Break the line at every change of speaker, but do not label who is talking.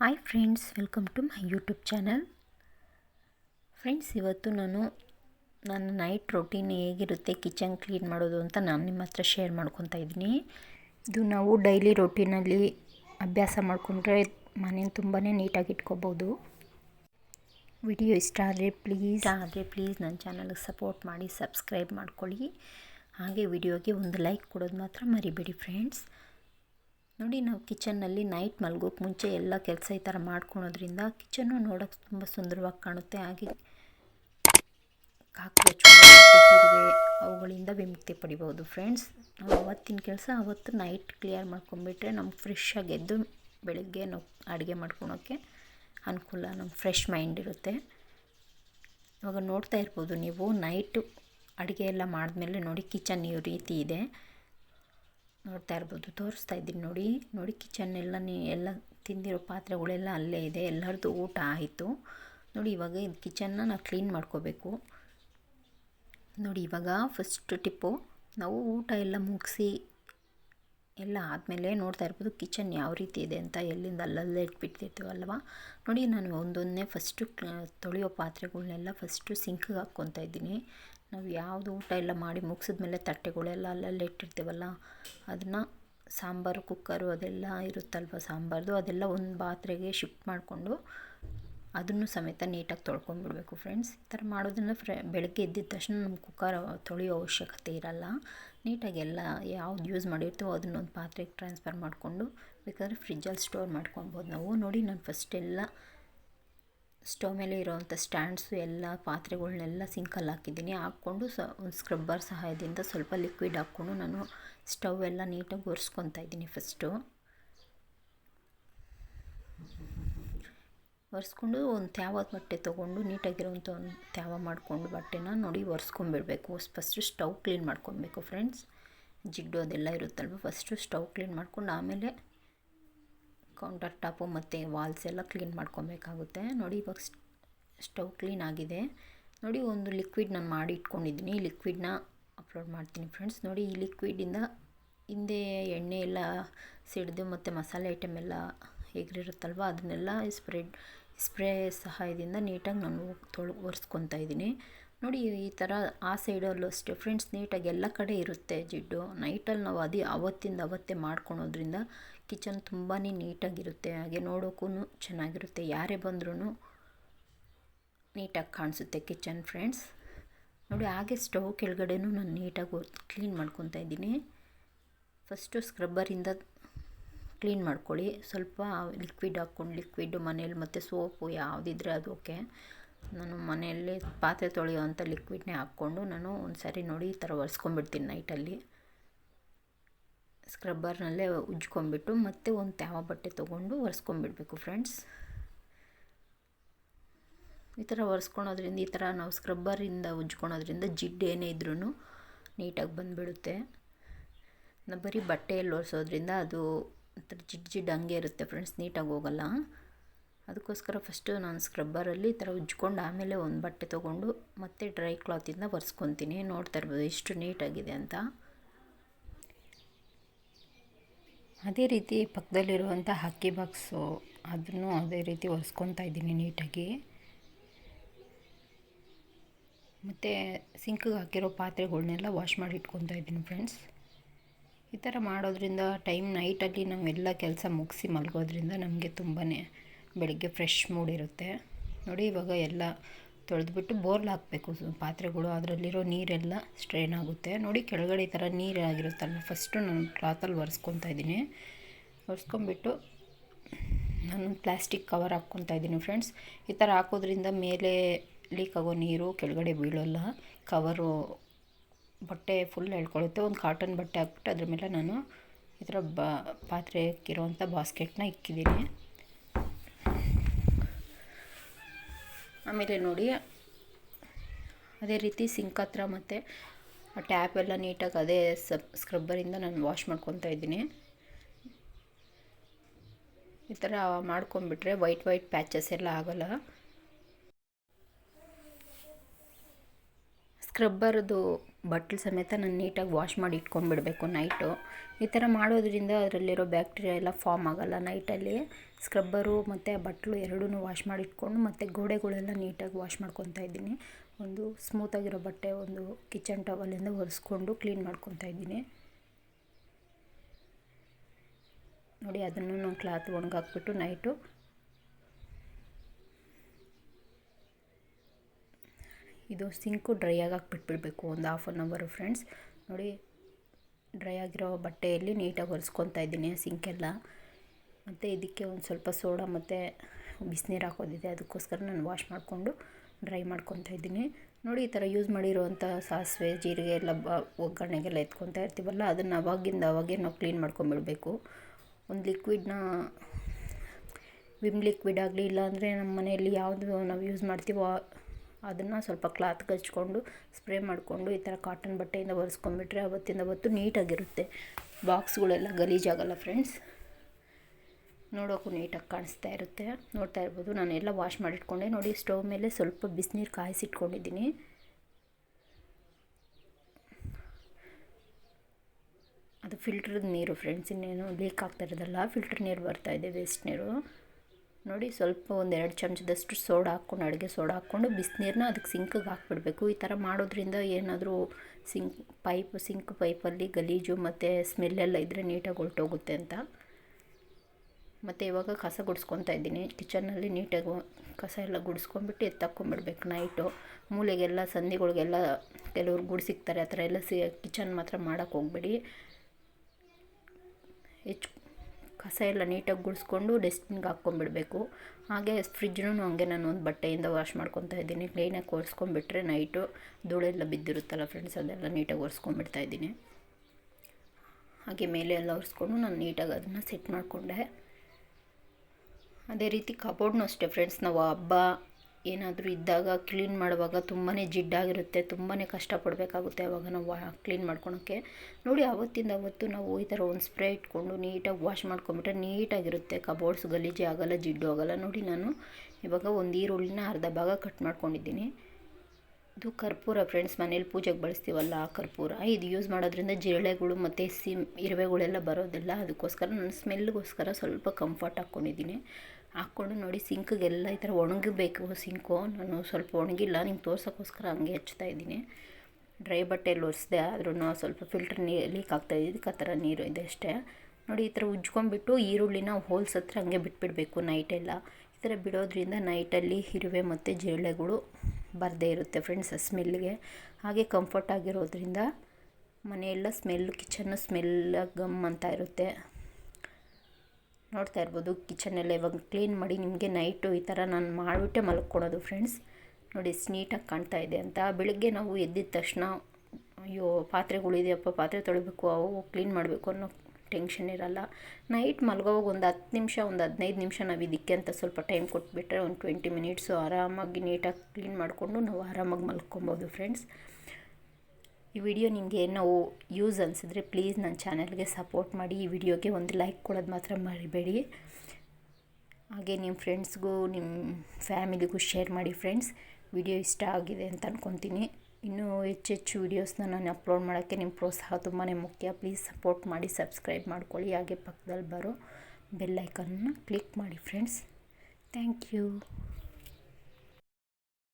Hi friends welcome to my YouTube channel friends ಇವತ್ತು ನಾನು ನನ್ನ ನೈಟ್ ರೊಟೀನ್ ಹೇಗಿರುತ್ತೆ ಕಿಚನ್ ಕ್ಲೀನ್ ಮಾಡೋದು ಅಂತ ನಾನು ನಿಮ್ಮ ಹತ್ರ ಶೇರ್ ಮಾಡ್ಕೊತಾ ಇದ್ದೀನಿ. ಇದು ನಾವು ಡೈಲಿ ರೊಟೀನಲ್ಲಿ ಅಭ್ಯಾಸ ಮಾಡಿಕೊಂಡ್ರೆ ಮನೇನ ತುಂಬಾ ನೀಟಾಗಿ ಇಟ್ಕೋಬೋದು. ವಿಡಿಯೋ ಇಷ್ಟ ಆದರೆ ಪ್ಲೀಸ್ ಆದರೆ ಪ್ಲೀಸ್ ನನ್ನ ಚಾನಲ್ಗೆ ಸಪೋರ್ಟ್ ಮಾಡಿ ಸಬ್ಸ್ಕ್ರೈಬ್ ಮಾಡ್ಕೊಳ್ಳಿ. ಹಾಗೆ ವಿಡಿಯೋಗೆ ಒಂದು ಲೈಕ್ ಕೊಡೋದು ಮಾತ್ರ ಮರಿಬೇಡಿ ಫ್ರೆಂಡ್ಸ್ ನೋಡಿ ನಾವು ಕಿಚನ್ನಲ್ಲಿ ನೈಟ್ ಮಲ್ಗೋಕೆ ಮುಂಚೆ ಎಲ್ಲ ಕೆಲಸ ಈ ಥರ ಮಾಡ್ಕೊಳೋದ್ರಿಂದ ಕಿಚನ್ನು ನೋಡೋಕೆ ತುಂಬ ಸುಂದರವಾಗಿ ಕಾಣುತ್ತೆ. ಹಾಗೆ ಕಾಕ್ರೋಚ್ ಅವುಗಳಿಂದ ವಿಮುಕ್ತಿ ಪಡಿಬೋದು. ಫ್ರೆಂಡ್ಸ್, ನಾವು ಅವತ್ತಿನ ಕೆಲಸ ಅವತ್ತು ನೈಟ್ ಕ್ಲಿಯರ್ ಮಾಡ್ಕೊಂಬಿಟ್ರೆ ನಮ್ಗೆ ಫ್ರೆಶ್ ಆಗಿ ಎದ್ದು ಬೆಳಗ್ಗೆ ನಾವು ಅಡುಗೆ ಮಾಡ್ಕೊಳೋಕ್ಕೆ ಅನುಕೂಲ ನಮ್ಮ ಫ್ರೆಶ್ ಮೈಂಡ್ ಇರುತ್ತೆ. ಇವಾಗ ನೋಡ್ತಾ ಇರ್ಬೋದು ನೀವು, ನೈಟು ಅಡುಗೆ ಎಲ್ಲ ಮಾಡಿದ್ಮೇಲೆ ನೋಡಿ ಕಿಚನ್ ಈ ರೀತಿ ಇದೆ. ನೋಡ್ತಾ ಇರ್ಬೋದು, ತೋರಿಸ್ತಾ ಇದ್ದೀನಿ ನೋಡಿ. ನೋಡಿ ಕಿಚನ್ ಎಲ್ಲ ನೀ, ಎಲ್ಲ ತಿಂದಿರೋ ಪಾತ್ರೆಗಳೆಲ್ಲ ಅಲ್ಲೇ ಇದೆ. ಎಲ್ಲರದ್ದು ಊಟ ಆಯಿತು. ನೋಡಿ, ಇವಾಗ ಇದು ಕಿಚನ್ನ ನಾವು ಕ್ಲೀನ್ ಮಾಡ್ಕೋಬೇಕು. ನೋಡಿ, ಇವಾಗ ಫಸ್ಟ್ ಟಿಪ್ಪು ನಾವು ಊಟ ಎಲ್ಲ ಮುಗಿಸಿ, ಎಲ್ಲ ಆದಮೇಲೆ ನೋಡ್ತಾ ಇರ್ಬೋದು ಕಿಚನ್ ಯಾವ ರೀತಿ ಇದೆ ಅಂತ, ಎಲ್ಲಿಂದ ಅಲ್ಲಲ್ಲೇ ಇಟ್ಬಿಟ್ಟಿರ್ತೀವಲ್ವ ನೋಡಿ, ನಾನು ಒಂದೊಂದೇ ಫಸ್ಟು ತೊಳೆಯೋ ಪಾತ್ರೆಗಳನ್ನೆಲ್ಲ ಫಸ್ಟು ಸಿಂಕ್ಗೆ ಹಾಕ್ಕೊತಾ ಇದ್ದೀನಿ. ನಾವು ಯಾವುದು ಊಟ ಎಲ್ಲ ಮಾಡಿ ಮುಗಿಸಿದ್ಮೇಲೆ ತಟ್ಟೆಗಳೆಲ್ಲ ಅಲ್ಲಲ್ಲಿ ಇಟ್ಟಿರ್ತೀವಲ್ಲ, ಅದನ್ನು ಸಾಂಬಾರು, ಕುಕ್ಕರು ಅದೆಲ್ಲ ಇರುತ್ತಲ್ವ ಸಾಂಬಾರ್ದು, ಅದೆಲ್ಲ ಒಂದು ಪಾತ್ರೆಗೆ ಶಿಫ್ಟ್ ಮಾಡಿಕೊಂಡು ಅದನ್ನು ಸಮೇತ ನೀಟಾಗಿ ತೊಳ್ಕೊಂಡ್ಬಿಡ್ಬೇಕು ಫ್ರೆಂಡ್ಸ್. ಈ ಥರ ಮಾಡೋದನ್ನು ಫ್ರೆ, ಬೆಳಗ್ಗೆ ಎದ್ದಿದ ತಕ್ಷಣ ನಮ್ಮ ಕುಕ್ಕರ್ ತೊಳೆಯೋ ಅವಶ್ಯಕತೆ ಇರಲ್ಲ. ನೀಟಾಗಿ ಎಲ್ಲ ಯಾವ್ದು ಯೂಸ್ ಮಾಡಿರ್ತೀವೋ ಅದನ್ನೊಂದು ಪಾತ್ರೆಗೆ ಟ್ರಾನ್ಸ್ಫರ್ ಮಾಡಿಕೊಂಡು, ಬೇಕಾದ್ರೆ ಫ್ರಿಜ್ಜಲ್ಲಿ ಸ್ಟೋರ್ ಮಾಡ್ಕೊಬೋದು. ನಾವು ನೋಡಿ, ನಾನು ಫಸ್ಟ್ ಎಲ್ಲ ಸ್ಟವ್ ಮೇಲೆ ಇರೋವಂಥ ಸ್ಟ್ಯಾಂಡ್ಸು ಎಲ್ಲ ಪಾತ್ರೆಗಳ್ನೆಲ್ಲ ಸಿಂಕಲ್ಲಿ ಹಾಕಿದ್ದೀನಿ. ಹಾಕ್ಕೊಂಡು ಸ, ಒಂದು ಸ್ಕ್ರಬ್ಬರ್ ಸಹಾಯದಿಂದ ಸ್ವಲ್ಪ ಲಿಕ್ವಿಡ್ ಹಾಕ್ಕೊಂಡು ನಾನು ಸ್ಟವ್ ಎಲ್ಲ ನೀಟಾಗಿ ಒರೆಸ್ಕೊತಾ ಇದ್ದೀನಿ ಫಸ್ಟು. ಒರೆಸ್ಕೊಂಡು ಒಂದು ತ್ಯಾವದ ಬಟ್ಟೆ ತೊಗೊಂಡು ನೀಟಾಗಿರೋವಂಥ ಒಂದು ತ್ಯಾವ ಮಾಡಿಕೊಂಡು ಬಟ್ಟೆನ ನೋಡಿ ಒರೆಸ್ಕೊಂಬಿಡ್ಬೇಕು. ಫಸ್ಟು ಸ್ಟವ್ ಕ್ಲೀನ್ ಮಾಡ್ಕೊಬೇಕು ಫ್ರೆಂಡ್ಸ್. ಜಿಡ್ಡು ಅದೆಲ್ಲ ಇರುತ್ತಲ್ವ? ಫಸ್ಟು ಸ್ಟವ್ ಕ್ಲೀನ್ ಮಾಡ್ಕೊಂಡು ಆಮೇಲೆ ಕೌಂಟರ್ ಟಾಪು ಮತ್ತು ವಾಲ್ಸ್ ಎಲ್ಲ ಕ್ಲೀನ್ ಮಾಡ್ಕೊಬೇಕಾಗುತ್ತೆ. ನೋಡಿ ಇವಾಗ ಸ್ಟವ್ ಕ್ಲೀನ್ ಆಗಿದೆ. ನೋಡಿ ಒಂದು ಲಿಕ್ವಿಡ್ ನಾನು ಮಾಡಿ ಇಟ್ಕೊಂಡಿದ್ದೀನಿ. ಈ ಲಿಕ್ವಿಡ್ನ ಅಪ್ಲೋಡ್ ಮಾಡ್ತೀನಿ ಫ್ರೆಂಡ್ಸ್. ನೋಡಿ ಈ ಲಿಕ್ವಿಡಿಂದ ಹಿಂದೆ ಎಣ್ಣೆ ಎಲ್ಲ ಸಿಡಿದು ಮತ್ತು ಮಸಾಲೆ ಐಟಮ್ ಎಲ್ಲ ಹೇಗಿರುತ್ತಲ್ವ ಅದನ್ನೆಲ್ಲ ಸ್ಪ್ರೆಡ್, ಸ್ಪ್ರೇ ಸಹಾಯದಿಂದ ನೀಟಾಗಿ ನಾನು ತೊಳ್, ಒರೆಸ್ಕೊತಾ ಇದ್ದೀನಿ. ನೋಡಿ ಈ ಥರ ಆ ಸೈಡಲ್ಲೂ ಅಷ್ಟೇ ಫ್ರೆಂಡ್ಸ್, ನೀಟಾಗಿ ಎಲ್ಲ ಕಡೆ ಇರುತ್ತೆ ಜಿಡ್ಡು. ನೈಟಲ್ಲಿ ನಾವು ಅದೇ ಅವತ್ತಿಂದ ಅವತ್ತೇ ಮಾಡ್ಕೊಳೋದ್ರಿಂದ ಕಿಚನ್ ತುಂಬಾ ನೀಟಾಗಿರುತ್ತೆ, ಹಾಗೆ ನೋಡೋಕ್ಕೂ ಚೆನ್ನಾಗಿರುತ್ತೆ. ಯಾರೇ ಬಂದ್ರೂ ನೀಟಾಗಿ ಕಾಣಿಸುತ್ತೆ ಕಿಚನ್ ಫ್ರೆಂಡ್ಸ್. ನೋಡಿ, ಹಾಗೆ ಸ್ಟವ್ ಕೆಳಗಡೆನೂ ನಾನು ನೀಟಾಗಿ ಕ್ಲೀನ್ ಮಾಡ್ಕೊತಾ ಇದ್ದೀನಿ. ಫಸ್ಟು ಸ್ಕ್ರಬ್ಬರಿಂದ ಕ್ಲೀನ್ ಮಾಡ್ಕೊಳ್ಳಿ. ಸ್ವಲ್ಪ ಲಿಕ್ವಿಡ್ ಹಾಕ್ಕೊಂಡು, ಲಿಕ್ವಿಡ್ ಮನೇಲಿ ಮತ್ತು ಸೋಪು ಯಾವುದಿದ್ರೆ ಅದು ಓಕೆ. ನಾನು ಮನೆಯಲ್ಲಿ ಪಾತ್ರೆ ತೊಳೆಯೋ ಅಂಥ ಲಿಕ್ವಿಡ್ನೇ ಹಾಕ್ಕೊಂಡು ನಾನು ಒಂದು ಸಾರಿ ನೋಡಿ ಈ ಥರ ಒರೆಸ್ಕೊಂಬಿಡ್ತೀನಿ ನೈಟಲ್ಲಿ. ಸ್ಕ್ರಬ್ಬರ್ನಲ್ಲೇ ಉಜ್ಕೊಂಡ್ಬಿಟ್ಟು ಮತ್ತೆ ಒಂದು ತ್ಯಾವ ಬಟ್ಟೆ ತೊಗೊಂಡು ಒರೆಸ್ಕೊಂಬಿಡ್ಬೇಕು ಫ್ರೆಂಡ್ಸ್ ಈ ಥರ ಒರೆಸ್ಕೊಳೋದ್ರಿಂದ, ಈ ಥರ ನಾವು ಸ್ಕ್ರಬ್ಬರಿಂದ ಉಜ್ಕೊಳೋದ್ರಿಂದ ಜಿಡ್ಡು ಏನೇ ಇದ್ರೂ ನೀಟಾಗಿ ಬಂದುಬಿಡುತ್ತೆ. ನಾವು ಬರೀ ಬಟ್ಟೆಯಲ್ಲಿ ಒರೆಸೋದ್ರಿಂದ ಅದು ಒಂಥರ ಜಿಡ್ಡು ಜಿಡ್ಡು ಹಂಗೆ ಇರುತ್ತೆ ಫ್ರೆಂಡ್ಸ್ ನೀಟಾಗಿ ಹೋಗಲ್ಲ. ಅದಕ್ಕೋಸ್ಕರ ಫಸ್ಟು ನಾನು ಸ್ಕ್ರಬ್ಬರಲ್ಲಿ ಈ ಥರ ಉಜ್ಕೊಂಡು ಆಮೇಲೆ ಒಂದು ಬಟ್ಟೆ ತೊಗೊಂಡು ಮತ್ತೆ ಡ್ರೈ ಕ್ಲಾತಿಂದ ಒರೆಸ್ಕೊತೀನಿ. ನೋಡ್ತಾ ಇರ್ಬೋದು ಎಷ್ಟು ನೀಟಾಗಿದೆ ಅಂತ. ಅದೇ ರೀತಿ ಪಕ್ಕದಲ್ಲಿರುವಂಥ ಹಕ್ಕಿ ಬಾಕ್ಸು ಅದನ್ನು ಅದೇ ರೀತಿ ಒರೆಸ್ಕೊತಾ ಇದ್ದೀನಿ ನೀಟಾಗಿ. ಮತ್ತು ಸಿಂಕ್ಗೆ ಹಾಕಿರೋ ಪಾತ್ರೆಗಳನ್ನೆಲ್ಲ ವಾಶ್ ಮಾಡಿ ಇಟ್ಕೊತಾ ಇದ್ದೀನಿ ಫ್ರೆಂಡ್ಸ್. ಈ ಥರ ಮಾಡೋದ್ರಿಂದ ಟೈಮ್ ನೈಟಲ್ಲಿ ನಾವೆಲ್ಲ ಕೆಲಸ ಮುಗಿಸಿ ಮಲಗೋದ್ರಿಂದ ನಮಗೆ ತುಂಬಾ ಬೆಳಗ್ಗೆ ಫ್ರೆಶ್ ಮೂಡ್ ಇರುತ್ತೆ. ನೋಡಿ ಇವಾಗ ಎಲ್ಲ ತೊಳೆದ್ಬಿಟ್ಟು ಬೋರ್ಲ್ ಹಾಕಬೇಕು. ಪಾತ್ರೆಗಳು, ಅದರಲ್ಲಿರೋ ನೀರೆಲ್ಲ ಸ್ಟ್ರೈನ್ ಆಗುತ್ತೆ. ನೋಡಿ ಕೆಳಗಡೆ ಈ ಥರ ನೀರು ಆಗಿರುತ್ತಲ್ಲ ಫಸ್ಟು ನಾನು ಕ್ಲಾತಲ್ಲಿ ಒರೆಸ್ಕೊತಾ ಇದ್ದೀನಿ. ಒರೆಸ್ಕೊಂಬಿಟ್ಟು ನಾನು ಪ್ಲಾಸ್ಟಿಕ್ ಕವರ್ ಹಾಕ್ಕೊತಾ ಇದ್ದೀನಿ ಫ್ರೆಂಡ್ಸ್. ಈ ಥರ ಹಾಕೋದ್ರಿಂದ ಮೇಲೆ ಲೀಕ್ ಆಗೋ ನೀರು, ಕೆಳಗಡೆ ಬೀಳೋಲ್ಲ. ಕವರು ಬಟ್ಟೆ ಫುಲ್ ಎಳ್ಕೊಳ್ಳುತ್ತೆ ಒಂದು ಕಾಟನ್ ಬಟ್ಟೆ ಹಾಕ್ಬಿಟ್ಟು ಅದ್ರ ಮೇಲೆ ನಾನು ಈ ಥರ ಬಾ ಪಾತ್ರೆ ಇಕ್ಕಿರೋವಂಥ ಬಾಸ್ಕೆಟ್ನ ಇಕ್ಕಿದ್ದೀನಿ. ಆಮೇಲೆ ನೋಡಿ, ಅದೇ ರೀತಿ ಸಿಂಕ್ ಹತ್ರ ಮತ್ತು ಟ್ಯಾಪ್ ಎಲ್ಲ ನೀಟಾಗಿ ಅದೇ ಸಬ್ ಸ್ಕ್ರಬ್ಬರಿಂದ ನಾನು ವಾಶ್ ಮಾಡ್ಕೊತಾ ಇದ್ದೀನಿ. ಈ ಥರ ಮಾಡ್ಕೊಂಬಿಟ್ರೆ ವೈಟ್ ವೈಟ್ ಪ್ಯಾಚಸ್ ಎಲ್ಲ ಆಗೋಲ್ಲ. ಸ್ಕ್ರಬ್ಬರ್ದು ಬಟ್ಲು ಸಮೇತ ನಾನು ನೀಟಾಗಿ ವಾಶ್ ಮಾಡಿ ಇಟ್ಕೊಂಡ್ಬಿಡ್ಬೇಕು ನೈಟು ಈ ಥರ ಮಾಡೋದ್ರಿಂದ ಅದರಲ್ಲಿರೋ ಬ್ಯಾಕ್ಟೀರಿಯಾ ಎಲ್ಲ ಫಾರ್ಮ್ ಆಗೋಲ್ಲ ನೈಟಲ್ಲಿ ಸ್ಕ್ರಬ್ಬರು ಮತ್ತು ಆ ಬಟ್ಲು ಎರಡೂ ವಾಶ್ ಮಾಡಿ ಇಟ್ಕೊಂಡು ಮತ್ತು ಗೋಡೆಗಳೆಲ್ಲ ನೀಟಾಗಿ ವಾಶ್ ಮಾಡ್ಕೊತಾ ಇದ್ದೀನಿ. ಒಂದು ಸ್ಮೂತಾಗಿರೋ ಬಟ್ಟೆ ಒಂದು ಕಿಚನ್ ಟವಲಿಂದ ಒರೆಸ್ಕೊಂಡು ಕ್ಲೀನ್ ಮಾಡ್ಕೊತಾ ಇದ್ದೀನಿ. ನೋಡಿ, ಅದನ್ನು ನಾನು ಕ್ಲಾತ್ ಒಣಗಾಕ್ಬಿಟ್ಟು ನೈಟು ಇದು ಸಿಂಕು ಡ್ರೈ ಆಗಕ್ಕೆ ಬಿಟ್ಬಿಡಬೇಕು ಒಂದು ಆಫ್ ಆನ್ ಅವರು ಫ್ರೆಂಡ್ಸ್ ನೋಡಿ, ಡ್ರೈ ಆಗಿರೋ ಬಟ್ಟೆಯಲ್ಲಿ ನೀಟಾಗಿ ಒರೆಸ್ಕೊತಾ ಇದ್ದೀನಿ ಸಿಂಕೆಲ್ಲ ಮತ್ತು ಇದಕ್ಕೆ ಒಂದು ಸ್ವಲ್ಪ ಸೋಡಾ ಮತ್ತು ಬಿಸಿನೀರು ಹಾಕೋದಿದೆ ಅದಕ್ಕೋಸ್ಕರ ನಾನು ವಾಶ್ ಮಾಡಿಕೊಂಡು ಡ್ರೈ ಮಾಡ್ಕೊತಾ ಇದ್ದೀನಿ. ನೋಡಿ, ಈ ಥರ ಯೂಸ್ ಮಾಡಿರುವಂಥ ಸಾಸಿವೆ, ಜೀರಿಗೆ ಎಲ್ಲ ಬ, ಒಗ್ಗರಣೆಗೆಲ್ಲ ಎತ್ಕೊತಾ ಇರ್ತೀವಲ್ಲ, ಅದನ್ನು ಅವಾಗಿಂದ ಅವಾಗೇ ನಾವು ಕ್ಲೀನ್ ಮಾಡ್ಕೊಂಬಿಡಬೇಕು. ಒಂದು ಲಿಕ್ವಿಡ್ನ ವಿಮ್ ಲಿಕ್ವಿಡ್ ಆಗಲಿ, ಇಲ್ಲಾಂದರೆ ನಮ್ಮ ಮನೆಯಲ್ಲಿ ಯಾವುದು ನಾವು ಯೂಸ್ ಮಾಡ್ತೀವೋ ಅದನ್ನು ಸ್ವಲ್ಪ ಕ್ಲಾತ್ಗೆ ಹಚ್ಕೊಂಡು ಸ್ಪ್ರೇ ಮಾಡಿಕೊಂಡು, ಈ ಥರ ಕಾಟನ್ ಬಟ್ಟೆಯಿಂದ ಒರೆಸ್ಕೊಂಡ್ಬಿಟ್ರೆ ಅವತ್ತಿಂದ ಅವತ್ತು ನೀಟಾಗಿರುತ್ತೆ. ಬಾಕ್ಸ್ಗಳೆಲ್ಲ ಗಲೀಜಾಗಲ್ಲ ಫ್ರೆಂಡ್ಸ್ ನೋಡೋಕ್ಕೂ ನೀಟಾಗಿ ಕಾಣಿಸ್ತಾ ಇರುತ್ತೆ. ನೋಡ್ತಾ ಇರ್ಬೋದು, ನಾನು ಎಲ್ಲ ವಾಶ್ ಮಾಡಿಟ್ಕೊಂಡೆ. ನೋಡಿ ಸ್ಟವ್ ಮೇಲೆ ಸ್ವಲ್ಪ ಬಿಸಿನೀರು ಕಾಯಿಸಿಟ್ಕೊಂಡಿದ್ದೀನಿ. ಅದು ಫಿಲ್ಟ್ರದ ನೀರು ಫ್ರೆಂಡ್ಸ್ ಇನ್ನೇನು ಲೀಕ್ ಆಗ್ತಾ ಇರೋದಲ್ಲ ಫಿಲ್ಟ್ರ್ ನೀರು ಬರ್ತಾಯಿದೆ ವೇಸ್ಟ್ ನೀರು. ನೋಡಿ ಸ್ವಲ್ಪ ಒಂದು ಎರಡು ಚಮಚದಷ್ಟು ಸೋಡಾ ಹಾಕ್ಕೊಂಡು, ಅಡುಗೆ ಸೋಡಾ ಹಾಕ್ಕೊಂಡು ಬಿಸಿನೀರನ್ನ ಅದಕ್ಕೆ ಸಿಂಕಿಗೆ ಹಾಕ್ಬಿಡ್ಬೇಕು. ಈ ಥರ ಮಾಡೋದ್ರಿಂದ ಏನಾದರೂ ಸಿಂಕ್ ಪೈಪ್ ಸಿಂಕ್ ಪೈಪಲ್ಲಿ ಗಲೀಜು ಮತ್ತು ಸ್ಮೆಲ್ಲೆಲ್ಲ ಇದ್ದರೆ ನೀಟಾಗಿ ಹೊರಟೋಗುತ್ತೆ ಅಂತ. ಮತ್ತು ಇವಾಗ ಕಸ ಗುಡಿಸ್ಕೊತಾ ಇದ್ದೀನಿ. ಕಿಚನ್ನಲ್ಲಿ ನೀಟಾಗಿ ಕಸ ಎಲ್ಲ ಗುಡಿಸ್ಕೊಂಬಿಟ್ಟು ಎತ್ತಾಕೊಂಬಿಡ್ಬೇಕು ನೈಟು ಮೂಲೆಗೆಲ್ಲ, ಸಂದಿಗಳಿಗೆಲ್ಲ ಕೆಲವ್ರು ಗುಡಿಸಿಕ್ತಾರೆ ಆ ಥರ ಎಲ್ಲ ಸಿ ಕಿಚನ್ ಮಾತ್ರ ಮಾಡೋಕ್ಕೆ ಹೋಗ್ಬೇಡಿ. ಹೆಚ್ಚು ಕಸ ಎಲ್ಲ ನೀಟಾಗಿ ಗುಡಿಸ್ಕೊಂಡು ಡಸ್ಟ್ಬಿನ್ಗೆ ಹಾಕ್ಕೊಂಬಿಡ್ಬೇಕು. ಹಾಗೆ ಫ್ರಿಜ್ನೂ ಹಂಗೆ ನಾನು ಒಂದು ಬಟ್ಟೆಯಿಂದ ವಾಶ್ ಮಾಡ್ಕೊತಾ ಇದ್ದೀನಿ. ಕ್ಲೀನಾಗಿ ಒರೆಸ್ಕೊಂಬಿಟ್ರೆ ನೈಟು ಧೂಳೆಲ್ಲ ಬಿದ್ದಿರುತ್ತಲ್ಲ ಫ್ರೆಂಡ್ಸ್ ಅದೆಲ್ಲ ನೀಟಾಗಿ ಒರೆಸ್ಕೊಂಬಿಡ್ತಾ ಇದ್ದೀನಿ. ಹಾಗೆ ಮೇಲೆ ಎಲ್ಲ ಒರೆಸ್ಕೊಂಡು ನಾನು ನೀಟಾಗಿ ಅದನ್ನು ಸೆಟ್ ಮಾಡಿಕೊಂಡೆ. ಅದೇ ರೀತಿ ಕಬೋರ್ಡ್ನೂ ಅಷ್ಟೇ ಫ್ರೆಂಡ್ಸ್ ನಾವು ಹಬ್ಬ ಏನಾದರೂ ಇದ್ದಾಗ ಕ್ಲೀನ್ ಮಾಡುವಾಗ ತುಂಬಾ ಜಿಡ್ಡಾಗಿರುತ್ತೆ ತುಂಬಾ ಕಷ್ಟಪಡಬೇಕಾಗುತ್ತೆ ಅವಾಗ ನಾವು ಕ್ಲೀನ್ ಮಾಡ್ಕೊಳೋಕ್ಕೆ. ನೋಡಿ ಆವತ್ತಿಂದ ಅವತ್ತು ನಾವು ಈ ಥರ ಒಂದು ಸ್ಪ್ರೇ ಇಟ್ಕೊಂಡು ನೀಟಾಗಿ ವಾಶ್ ಮಾಡ್ಕೊಂಬಿಟ್ರೆ ನೀಟಾಗಿರುತ್ತೆ ಕಬೋರ್ಡ್ಸ್ ಗಲೀಜೆ ಆಗೋಲ್ಲ, ಜಿಡ್ಡು ಆಗೋಲ್ಲ. ನೋಡಿ ನಾನು ಇವಾಗ ಒಂದು ಈರುಳ್ಳಿನ ಅರ್ಧ ಭಾಗ ಕಟ್ ಮಾಡ್ಕೊಂಡಿದ್ದೀನಿ. ಇದು ಕರ್ಪೂರ ಫ್ರೆಂಡ್ಸ್ ಮನೇಲಿ ಪೂಜೆಗೆ ಬಳಸ್ತೀವಲ್ಲ ಆ ಕರ್ಪೂರ, ಇದು ಯೂಸ್ ಮಾಡೋದ್ರಿಂದ ಜಿರಳೆಗಳು ಮತ್ತು ಸಿಮ್, ಇರುವೆಗಳೆಲ್ಲ ಬರೋದಿಲ್ಲ. ಅದಕ್ಕೋಸ್ಕರ ನಾನು ಸ್ಮೆಲ್ಗೋಸ್ಕರ ಸ್ವಲ್ಪ ಕಂಫರ್ಟ್ ಹಾಕ್ಕೊಂಡಿದ್ದೀನಿ. ಹಾಕ್ಕೊಂಡು ನೋಡಿ ಸಿಂಕ್ಗೆಲ್ಲ ಈ ಥರ ಒಣಗಬೇಕು ಸಿಂಕು. ನಾನು ಸ್ವಲ್ಪ ಒಣಗಿಲ್ಲ, ನಿಮ್ಗೆ ತೋರ್ಸೋಕ್ಕೋಸ್ಕರ ಹಂಗೆ ಹಚ್ತಾ ಇದ್ದೀನಿ. ಡ್ರೈ ಬಟ್ಟೆಯಲ್ಲಿ ಒರೆಸ್ದೆ ಆದ್ರೂ ಸ್ವಲ್ಪ ಫಿಲ್ಟರ್ ನೀರು ಲೀಕ್ ಆಗ್ತಾಯಿದ್ದಕ್ಕೆ ಆ ಥರ ನೀರು ಇದೆ ಅಷ್ಟೇ. ನೋಡಿ ಈ ಥರ ಉಜ್ಕೊಂಡ್ಬಿಟ್ಟು ಈರುಳ್ಳಿನ ಹೋಲ್ಸ್ ಹತ್ರ ಹಂಗೆ ಬಿಟ್ಬಿಡಬೇಕು ನೈಟೆಲ್ಲ. ಈ ಥರ ಬಿಡೋದ್ರಿಂದ ನೈಟಲ್ಲಿ ಇರುವೆ ಮತ್ತು ಜಿರಳೆಗಳು ಬರದೇ ಇರುತ್ತೆ ಫ್ರೆಂಡ್ಸ್ ಸ್ಮೆಲ್ಗೆ. ಹಾಗೆ ಕಂಫರ್ಟ್ ಆಗಿರೋದ್ರಿಂದ ಮನೆಯೆಲ್ಲ ಸ್ಮೆಲ್, ಕಿಚನ್ನು ಸ್ಮೆಲ್, ಗಮ್ ಅಂತ ಇರುತ್ತೆ. ನೋಡ್ತಾ ಇರ್ಬೋದು. ಕಿಚನೆಲ್ಲ ಇವಾಗ ಕ್ಲೀನ್ ಮಾಡಿ ನಿಮಗೆ ನೈಟು ಈ ಥರ ನಾನು ಮಾಡಿಬಿಟ್ಟೆ ಮಲ್ಕೊಳೋದು ಫ್ರೆಂಡ್ಸ್ ನೋಡಿ ನೀಟಾಗಿ ಕಾಣ್ತಾ ಇದೆ ಅಂತ. ಬೆಳಗ್ಗೆ ನಾವು ಎದ್ದಿದ ತಕ್ಷಣ, ಅಯ್ಯೋ, ಪಾತ್ರೆಗಳು ಇದೆಯಪ್ಪ, ಪಾತ್ರೆ ತೊಳಿಬೇಕು, ಅವು ಕ್ಲೀನ್ ಮಾಡಬೇಕು ಅನ್ನೋ ಟೆನ್ಷನ್ ಇರಲ್ಲ. ನೈಟ್ ಮಲ್ಗೋವಾಗ ಒಂದು ಹತ್ತು ನಿಮಿಷ, ಒಂದು ಹದಿನೈದು ನಿಮಿಷ ನಾವು ಇದಕ್ಕೆ ಅಂತ ಸ್ವಲ್ಪ ಟೈಮ್ ಕೊಟ್ಬಿಟ್ರೆ ಒಂದು ಟ್ವೆಂಟಿ ಮಿನಿಟ್ಸು ಆರಾಮಾಗಿ ನೀಟಾಗಿ ಕ್ಲೀನ್ ಮಾಡಿಕೊಂಡು ನಾವು ಆರಾಮಾಗಿ ಮಲ್ಕೊಬೋದು ಫ್ರೆಂಡ್ಸ್ ಈ ವಿಡಿಯೋ ನಿಮಗೆ ಏನೋ ಯೂಸ್ ಅನಿಸಿದ್ರೆ ಪ್ಲೀಸ್ ನನ್ನ ಚಾನಲ್ಗೆ ಸಪೋರ್ಟ್ ಮಾಡಿ. ಈ ವಿಡಿಯೋಗೆ ಒಂದು ಲೈಕ್ ಕೊಡೋದು ಮಾತ್ರ ಮರಿಬೇಡಿ. ಹಾಗೆ ನಿಮ್ಮ ಫ್ರೆಂಡ್ಸ್ಗೂ ನಿಮ್ಮ ಫ್ಯಾಮಿಲಿಗೂ ಶೇರ್ ಮಾಡಿ ಫ್ರೆಂಡ್ಸ್ ವಿಡಿಯೋ ಇಷ್ಟ ಆಗಿದೆ ಅಂತ ಅಂದ್ಕೊತೀನಿ ಇನ್ನೂ ಹೆಚ್ಚು ಹೆಚ್ಚು ವೀಡಿಯೋಸ್ನ ನಾನು ಅಪ್ಲೋಡ್ ಮಾಡೋಕ್ಕೆ ನಿಮ್ಮ ಪ್ರೋತ್ಸಾಹ ತುಂಬಾ ಮುಖ್ಯ. ಪ್ಲೀಸ್ ಸಪೋರ್ಟ್ ಮಾಡಿ ಸಬ್ಸ್ಕ್ರೈಬ್ ಮಾಡ್ಕೊಳ್ಳಿ. ಹಾಗೆ ಪಕ್ಕದಲ್ಲಿ ಬರೋ ಬೆಲ್ಲೈಕನ್ನ ಕ್ಲಿಕ್ ಮಾಡಿ ಫ್ರೆಂಡ್ಸ್ ಥ್ಯಾಂಕ್ ಯು